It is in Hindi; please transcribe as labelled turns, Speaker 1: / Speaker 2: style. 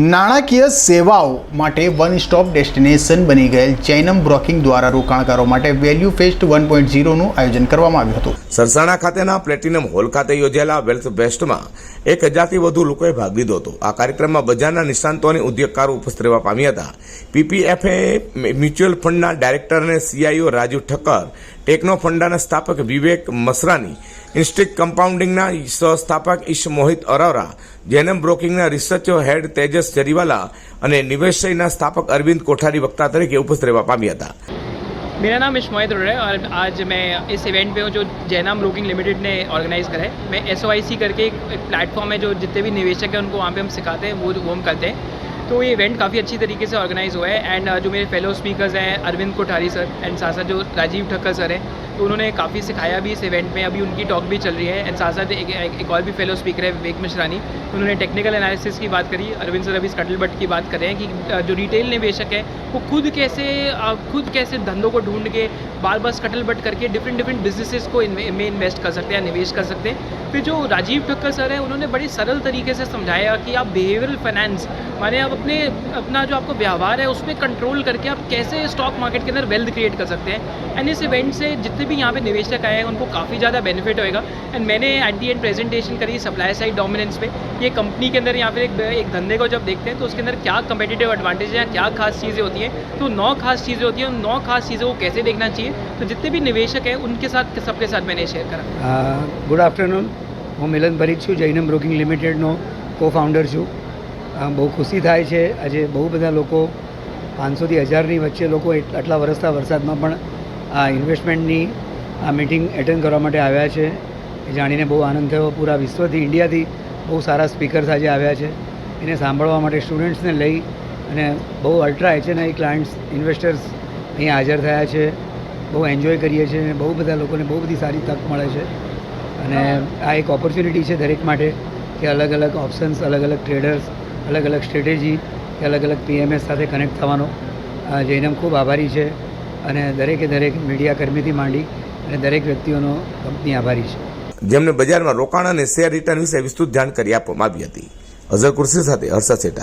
Speaker 1: નાણાકીય સેવાઓ માટે વન સ્ટોપ ડેસ્ટિનેશન બની ગયેલ ચૈનમ બ્રોકિંગ દ્વારા રોકાણકારો માટે વેલ્યુ ફેસ્ટ વન પોઈન્ટ ઝીરોનું આયોજન કરવામાં આવ્યું હતું.
Speaker 2: સરસાણા ખાતેના પ્લેટિનમ હોલ ખાતે યોજાયેલા વેલ્થ ફેસ્ટમાં એક હજારથી વધુ લોકોએ ભાગ લીધો હતો. આ કાર્યક્રમમાં બજારના નિષ્ણાંતો અને ઉદ્યોગકારો ઉપસ્થિત રહેવા પામ્યા હતા. પીપીએફએ મ્યુચ્યુઅલ ફંડના ડાયરેક્ટર અને સીઆઈઓ રાજીવ ઠક્કર ટેકનો ફંડાના સ્થાપક વિવેક મસરાની ઇન્સ્ટિક કમ્પાઉન્ડિંગના સહસ્થાપક ઈશ મોહિત અરોરા જેનમ બ્રોકિંગના રિસર્ચ હેડ તેજસ જરીવાલા અને નિવેશયના સ્થાપક અરવિંદ કોઠારી વક્તા તરીકે ઉપસ્થિત રહેવા પામ્યા હતા
Speaker 3: मेरा नाम इश मोहित रोड है और आज मैं इस इवेंट पे हूँ जो जैनाम ब्रोकिंग लिमिटेड ने ऑर्गेनाइज करा है मैं एस करके एक, एक प्लेटफॉर्म है जो जितने भी निवेशक हैं उनको वहाँ पे हम सिखाते हैं वो वो हम करते हैं तो ये इवेंट काफ़ी अच्छी तरीके से ऑर्गेनाइज हुआ है। एंड जो मेरे फेलो स्पीकर्स हैं, अरविंद कोठारी सर एंड साथ साथ जो राजीव ठक्कर सर हैं तो उन्होंने काफ़ी सिखाया भी इस इवेंट में। अभी उनकी टॉक भी चल रही है। एंड साथ साथ एक, एक, एक और भी फेलो स्पीकर है विवेक मिश्रानी। उन्होंने टेक्निकल एनालिसिस की बात करी। अरविंद सर अभी स्कटल बट की बात कर रहे हैं कि जो रिटेल निवेशक है वो खुद कैसे खुद कैसे धंधों को ढूंढ के बार बार स्कटल बट करके डिफरेंट डिफरेंट बिजनेसेस को में इन्वेस्ट कर सकते हैं निवेश कर सकते हैं। फिर जो राजीव ठक्कर सर है उन्होंने बड़ी सरल तरीके से समझाया कि आप बिहेवियरल फाइनेंस माने आप अपने अपना जो आपको व्यवहार है उसमें कंट्रोल करके आप कैसे स्टॉक मार्केट के अंदर वेल्थ क्रिएट कर सकते हैं। एंड इस इवेंट से जितने भी यहाँ पे निवेशक आए हैं उनको काफ़ी ज़्यादा बेनिफिट होएगा एंड मैंने एट दी एंड प्रेजेंटेशन करी सप्लाई साइड डोमिनेंस पे ये कंपनी के अंदर यहाँ पे एक, एक धंधे को जब देखते हैं तो उसके अंदर क्या कंपेटिटिव एडवांटेज है क्या खास चीज़ें होती हैं तो नौ खास चीज़ें होती हैं उन नौ खास चीज़ों को कैसे देखना चाहिए तो जितने भी निवेशक हैं उनके साथ सबके साथ मैंने शेयर करा
Speaker 4: અ, ગુડ આફ્ટરનૂન હું મિલન ભરીત છું જૈનમ બ્રોકિંગ લિમિટેડનો કો ફાઉન્ડર છું અ, બહુ ખુશી થાય છે આજે બહુ બધા લોકો પાંચસોથી હજારની વચ્ચે લોકો એટ- આટલા વરસતા વરસાદમાં પણ આ ઇન્વેસ્ટમેન્ટની આ મિટિંગ એટેન્ડ કરવા માટે આવ્યા છે. એ જાણીને બહુ આનંદ થયો. પૂરા વિશ્વથી, ઇન્ડિયાથી બહુ સારા સ્પીકર્સ આજે આવ્યા છે. એને સાંભળવા માટે સ્ટુડન્ટ્સને લઈ અને બહુ અલ્ટ્રા એચએનઆઈ ક્લાયન્ટ્સ ઇન્વેસ્ટર્સ અહીંયા હાજર થયા છે. બહુ એન્જોય કરીએ છીએ અને બહુ બધા લોકોને બહુ બધી સારી તક મળે છે. અને આ એક ઓપોર્ચ્યુનિટી છે દરેક માટે કે અલગ અલગ ઓપ્શન્સ અલગ અલગ ટ્રેડર્સ અલગ અલગ સ્ટ્રેટેજી કે અલગ અલગ પીએમએસ સાથે કનેક્ટ થવાનો. જૈનમ ખૂબ આભારી છે. અને દરેકે દરેક મીડિયા કર્મીથી માંડી અને દરેક વ્યક્તિઓનો કંપની આભારી છે.
Speaker 2: જેમને બજારમાં રોકાણ અને શેર રિટર્ન વિશે વિસ્તૃત જાણકારી આપવામાં આવી હતી. અઝર કુર્સી સાથે હર્ષદ શેઠા